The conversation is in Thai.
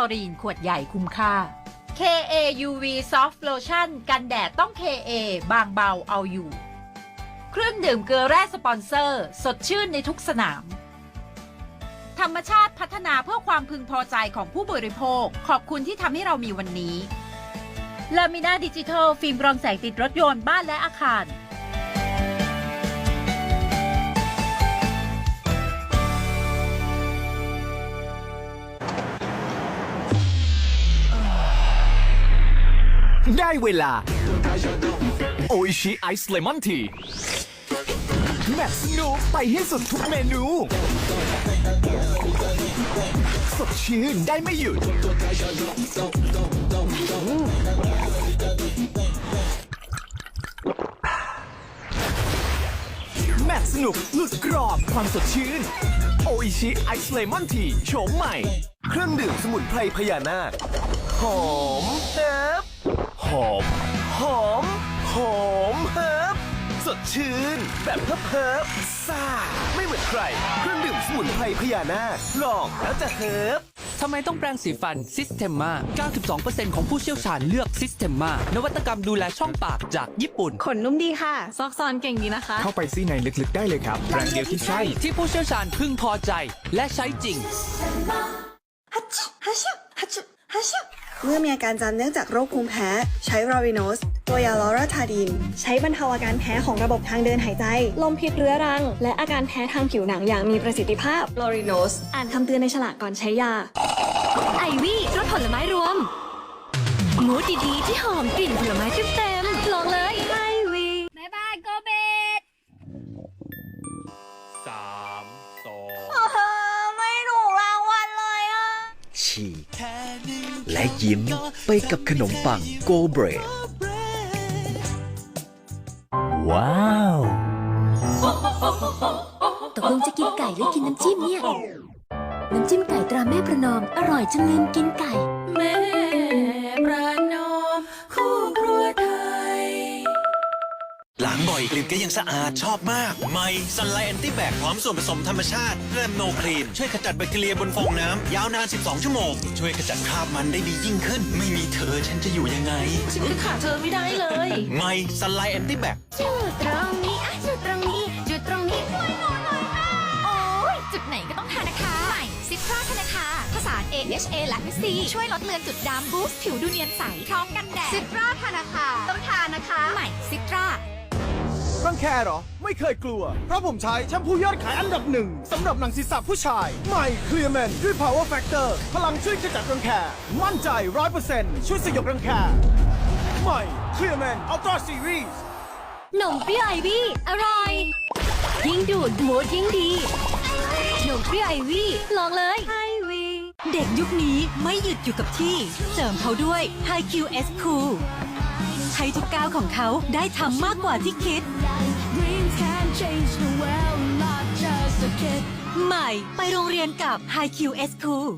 อรีนขวดใหญ่คุ้มค่า KA UV Soft Lotion กันแดดต้อง KA บางเบาเอาอยู่ เครื่องดื่มเกลือแร่สปอนเซอร์ สดชื่นในทุกสนาม ธรรมชาติพัฒนาเพื่อความพึงพอใจของผู้บริโภค ขอบคุณที่ทำให้เรามีวันนี้ลามินาดิจิทัลฟิล์มรองแสงติดรถยนต์บ้านและอาคาร ได้เวลา โออิชิไอซ์เลมอนทีแมทสนุกไปให้สุดทุกเมนู สดชื่นได้ไม่หยุด แมทสนุกหลุดกรอบความสดชื่น โออิชิไอซ์เลมอนทีโฉมใหม่ เครื่องดื่มสมุนไพรพญานาค หอมเฮิบ หอม หอม หอมเฮิบสดชื่น แบบเพิบเพิบซ่า ไม่เหมือนใคร เครื่องดื่มสมุนไพรพญานาคลองแล้วจะเฮิบทำไมต้องแปรงสีฟันซิสเ e มมา92%ของผู้เชี่ยวชาญเลือกซิสเ e มมานวัตกรรมดูแลช่องปากจากญี่ปุ่น ขนนุ่มดีค่ะ ซอกซอนเก่งดีนะคะ เข้าไปซี่ในลึกๆได้เลยครับแบรนด์เดียวที่ใช่ ที่ผู้เชี่ยวชาญพึงพอใจและใช้จริง เมื่อมีอาการจามเนื่องจากโรคภูมิแพ้ ใช้รอริโนส ตัวยาลอราทาดิน ใช้บรรเทาอาการแพ้ของระบบทางเดินหายใจ ลมพิษเรื้อรัง และอาการแพ้ทางผิวหนังอย่างมีประสิทธิภาพลอริโนส อ่านคำเตือนในฉลากก่อนใช้ยา ไอวี่รสผลไม้รวม มูดดีๆที่หอมกลิ่นผลไม้เต็มๆลองเลยไอวี่บายบายโกเบตสามสองไม่ถูกรางวัลเลยอะฉีก และยิ้มไปกับขนมปังโกเบรดว้าวตกลงจะกินไก่หรือกินน้ำจิ้มเนี่ย น้ำจิ้มไก่ตราแม่ประนอม อร่อยจนลืมกินไก่แม่างบ่อยกลิ่นก็ยังสะอาดชอบมากใหม่ซันไลแอนตี้แบคพร้อมส่วนผสมธรรมชาติเริ่มโนคลีนช่วยขจัดแบคทีเรียบนฟองน้ำยาวนาน 12 ชั่วโมง ช่วยขจัดคราบมันได้ดียิ่งขึ้น ไม่มีเธอฉันจะอยู่ยังไงฉันจะขาดเธอไม่ได้เลยใหม่ซันไลแอนตี้แบคจุดตรงนี้อะจุดตรงนี้จุดตรงนี้ช่วยหนูหน่อยค่ะโอ้ยจุดไหนก็ต้องทานะคะใหม่ซิตราธนาคาผสาน AHA และวิซีช่วยลดเลือนจุดดำบูสต์ผิวดูเนียนใสพร้อมกันแดดซิตราธนาคา รังแคเหรอ ไม่เคยกลัว เพราะผมใช้แชมพูยอดขายอันดับหนึ่งสำหรับหนังศีรษะผู้ชาย ใหม่เคลียร์แมนด้วย power factor พลังช่วยขจัดรังแค มั่นใจ100%ช่วยสยบรังแค ใหม่เคลียร์แมนอัลตร้าซีรีส์นมเปรี้ยวไอวี่อร่อย ยิ่งดูดมูดยิ่งดีนมเปรี้ยวไอวี่ลองเลยไอวี่เด็กยุคนี้ไม่หยุดอยู่กับที่ เสริมเขาด้วย High QS Cool ให้ทุกก้าวของเขาได้ทำมากกว่าที่คิด ใหม่ไปโรงเรียนกับ Hi QS Cool